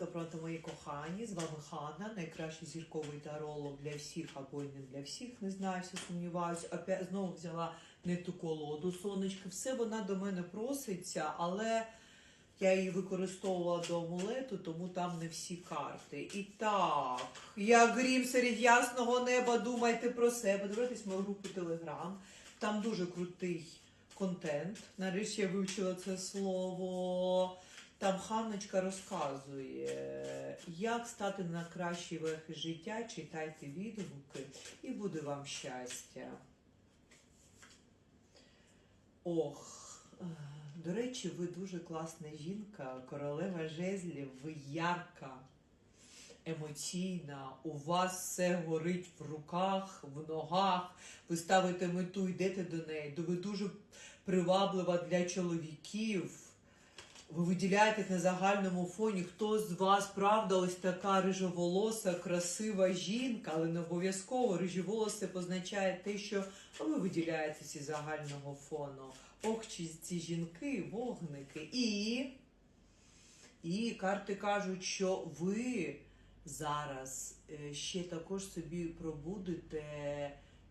доброта, мої кохані. З вами Ханна, найкращий зірковий таролог для всіх або й не для всіх. Не знаю, все сумніваюся. Опять знову взяла не ту колоду сонечка. Все вона до мене проситься, але я її використовувала до амулету, тому там не всі карти. І так, як грім серед ясного неба, думайте про себе. Дивитесь мою групу Телеграм. Там дуже крутий контент. Нарешті я вивчила це слово. Там Ханночка розказує, як стати на кращий верх життя. Читайте відгуки і буде вам щастя. Ох, е, до речі, ви дуже класна жінка, королева жезлів, ви ярка, емоційна, у вас все горить в руках, в ногах, ви ставите мету, йдете до неї, ви дуже приваблива для чоловіків. Ви виділяєте на загальному фоні, хто з вас, правда, ось така рижоволоса, красива жінка, але не обов'язково рижоволосе позначає те, що ви виділяєтеся із загального фону. Ох, чи ці жінки, вогники. І, і карти кажуть, що ви зараз е, ще також собі пробудете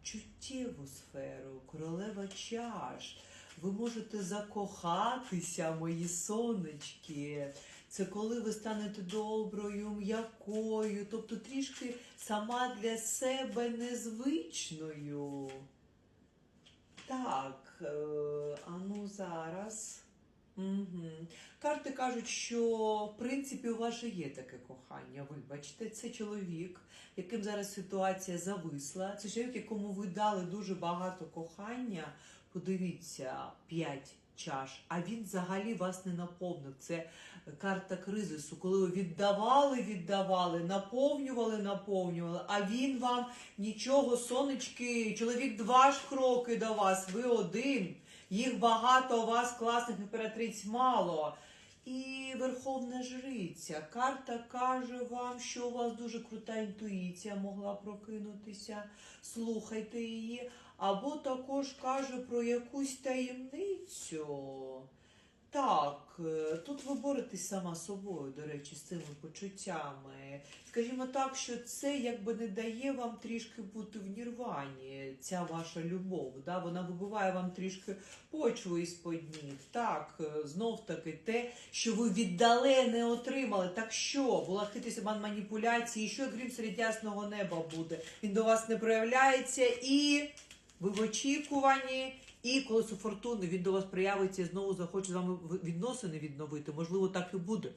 чуттєву сферу, королева чаш. Ви можете закохатися, мої сонечки. Це коли ви станете доброю, м'якою, тобто трішки сама для себе незвичною. Так, е, а ну зараз. Угу. Карти кажуть, що в принципі у вас же є таке кохання. Вибачте, це чоловік, яким зараз ситуація зависла. Це чоловік, якому ви дали дуже багато кохання. Подивіться, 5 чаш, а він взагалі вас не наповнив. Це карта кризису, коли ви віддавали, віддавали, наповнювали, наповнювали, а він вам нічого, сонечки, чоловік два ж кроки до вас, ви один. Їх багато, у вас класних імператриць мало. І Верховна Жриця. Карта каже вам, що у вас дуже крута інтуїція могла прокинутися. Слухайте її. Або також каже про якусь таємницю. Так, е, тут ви боретесь сама собою, до речі, з цими почуттями. Скажімо так, що це якби не дає вам трішки бути в нірвані, ця ваша любов. Да? Вона вибиває вам трішки почву із-под ніг. Так, е, знов таки те, що ви віддали, не отримали. Так що, хитрість обман маніпуляції, що крім серед ясного неба буде. Він до вас не проявляється і ви в очікуванні. І колесо фортуни він до вас проявиться і знову захоче з вами відносини відновити. Можливо, так і буде.